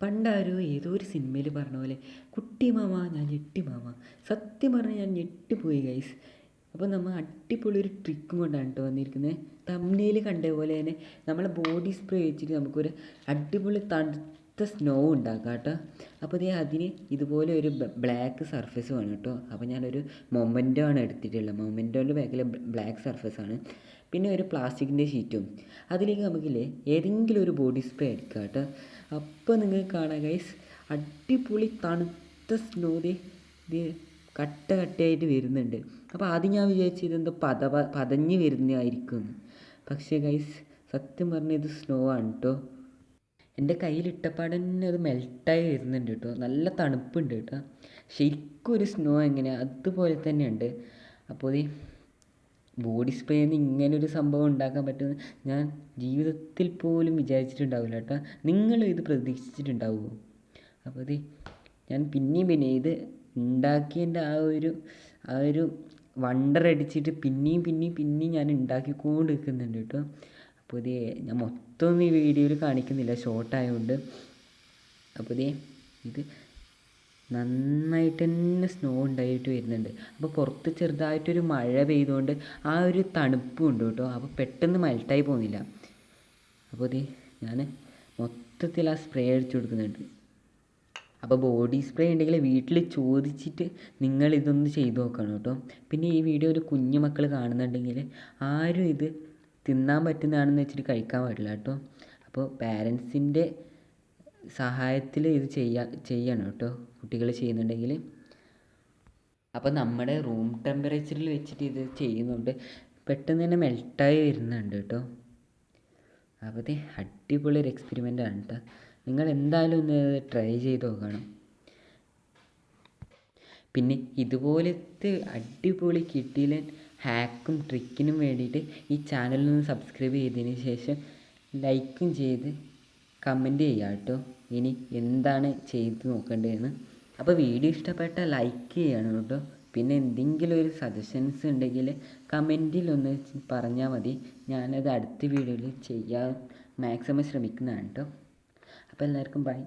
പണ്ടാരോ ഏതോ ഒരു സിനിമയിൽ പറഞ്ഞ പോലെ കുട്ടി മാമ ഞാൻ ഞെട്ടി മാമ. സത്യം പറഞ്ഞാൽ ഞാൻ ഞെട്ടിപ്പോയി ഗൈസ് അപ്പോൾ നമ്മൾ അടിപൊളി ഒരു ട്രിക്കും കൊണ്ടാണ് കേട്ടോ വന്നിരിക്കുന്നത് തമ്മിൽ കണ്ട പോലെ തന്നെ നമ്മളെ ബോഡി സ്പ്രേ വെച്ചിട്ട് നമുക്കൊരു അടിപൊളി തണുത്ത സ്നോ ഉണ്ടാക്കാം കേട്ടോ. അപ്പോൾ ദേ അതിന് ഇതുപോലെ ഒരു ബ്ലാക്ക് സർഫസ് വേണം കേട്ടോ. അപ്പോൾ ഞാനൊരു മൊമെന്റോ ആണ് എടുത്തിട്ടുള്ളത്. മൊമെന്റോന്റെ ബാക്കിൽ ബ്ലാക്ക് സർഫസ് ആണ്. പിന്നെ ഒരു പ്ലാസ്റ്റിക്കിന്റെ ഷീറ്റും അതിലേക്ക് നമുക്കില്ലേ ഏതെങ്കിലും ഒരു ബോഡി സ്പ്രേ എടുക്കുക കേട്ടോ. അപ്പോൾ നിങ്ങൾക്ക് കാണാം ഗൈസ് അടിപൊളി തണുത്ത സ്നോ ദേ കട്ട കട്ടയായിട്ട് വരുന്നുണ്ട്. അപ്പോൾ ആദ്യം ഞാൻ വിചാരിച്ചു ഇതെന്തോ പത പതഞ്ഞ് വരുന്നതായിരിക്കും. പക്ഷേ ഗൈസ് സത്യം പറഞ്ഞാൽ ഇത് സ്നോ ആണ് കേട്ടോ. എന്റെ കയ്യിലിട്ടപ്പാട് തന്നെ അത് മെൽട്ടായി വരുന്നുണ്ട് കേട്ടോ. നല്ല തണുപ്പുണ്ട് കേട്ടോ. ശരിക്കും ഒരു സ്നോ എങ്ങനെ അതുപോലെ തന്നെയുണ്ട്. അപ്പോൾ ഈ ബോഡി സ്പ്രേയിൽ നിന്ന് ഇങ്ങനൊരു സംഭവം ഉണ്ടാക്കാൻ പറ്റുമെന്ന് ഞാൻ ജീവിതത്തിൽ പോലും വിചാരിച്ചിട്ടുണ്ടാവില്ല കേട്ടോ. നിങ്ങൾ ഇത് പ്രതീക്ഷിച്ചിട്ടുണ്ടാവുമോ? അപ്പോൾ ഇത് ഞാൻ പിന്നെയും പിന്നെ ഇത് ഉണ്ടാക്കിയതിന്റെ ആ ഒരു ആ ഒരു വണ്ടർ അടിച്ചിട്ട് പിന്നെയും പിന്നെയും പിന്നെയും ഞാൻ ഉണ്ടാക്കിക്കൊണ്ട് നിൽക്കുന്നുണ്ട് കേട്ടോ. അപ്പോൾ ഞാൻ മൊത്തം ഈ വീഡിയോയിൽ കാണിക്കുന്നില്ല ഷോർട്ടായതുകൊണ്ട് അപ്പോൾ ഇത് ഇത് നന്നായിട്ട് തന്നെ സ്നോ ഉണ്ടായിട്ട് വരുന്നുണ്ട്. അപ്പോൾ പുറത്ത് ചെറുതായിട്ടൊരു മഴ പെയ്തുകൊണ്ട് ആ ഒരു തണുപ്പും ഉണ്ട് കേട്ടോ. അപ്പോൾ പെട്ടെന്ന് മെൽട്ടായി പോകുന്നില്ല. അപ്പോൾ ഇത് ഞാൻ മൊത്തത്തിൽ ആ സ്പ്രേ അടിച്ചു കൊടുക്കുന്നുണ്ട്. അപ്പോൾ ബോഡി സ്പ്രേ ഉണ്ടെങ്കിൽ വീട്ടിൽ ചോദിച്ചിട്ട് നിങ്ങൾ ഇതൊന്ന് ചെയ്തു നോക്കണം കേട്ടോ. പിന്നെ ഈ വീഡിയോ ഒരു കുഞ്ഞു മക്കൾ കാണുന്നുണ്ടെങ്കിൽ ആരും ഇത് തിന്നാൻ പറ്റുന്നതാണെന്ന് വെച്ചിട്ട് കഴിക്കാൻ പാടില്ല കേട്ടോ. അപ്പോൾ പാരൻസിന്റെ സഹായത്തിൽ ഇത് ചെയ്യാ ചെയ്യണം കേട്ടോ. കുട്ടികൾ ചെയ്യുന്നുണ്ടെങ്കിൽ. അപ്പോൾ നമ്മുടെ റൂം ടെമ്പറേച്ചറിൽ വെച്ചിട്ട് ഇത് ചെയ്യുന്നുണ്ട്. പെട്ടെന്ന് തന്നെ മെൽട്ടായി വരുന്നുണ്ട് കേട്ടോ. അപ്പോൾ ഇത് അടിപൊളി ഒരു എക്സ്പെരിമെന്റ് ആണ് കേട്ടോ. നിങ്ങൾ എന്തായാലും ഒന്ന് ട്രൈ ചെയ്ത് നോക്കണം. പിന്നെ ഇതുപോലത്തെ അടിപൊളി കിട്ടിയില്ല ഹാക്കും ട്രിക്കിനും വേണ്ടിയിട്ട് ഈ ചാനലിൽ നിന്ന് സബ്സ്ക്രൈബ് ചെയ്തതിന് ശേഷം ലൈക്കും ചെയ്ത് കമന്റ് ചെയ്യുക കേട്ടോ ഇനി എന്താണ് ചെയ്ത് നോക്കേണ്ടതെന്ന്. അപ്പോൾ വീഡിയോ ഇഷ്ടപ്പെട്ട ലൈക്ക് ചെയ്യണം കേട്ടോ പിന്നെ എന്തെങ്കിലും ഒരു സജഷൻസ് ഉണ്ടെങ്കിൽ കമന്റിൽ ഒന്ന് പറഞ്ഞാൽ മതി. ഞാനത് അടുത്ത വീഡിയോയിൽ ചെയ്യാൻ മാക്സിമം ശ്രമിക്കുന്നതാണ് കേട്ടോ അപ്പോൾ എല്ലാവർക്കും ബൈ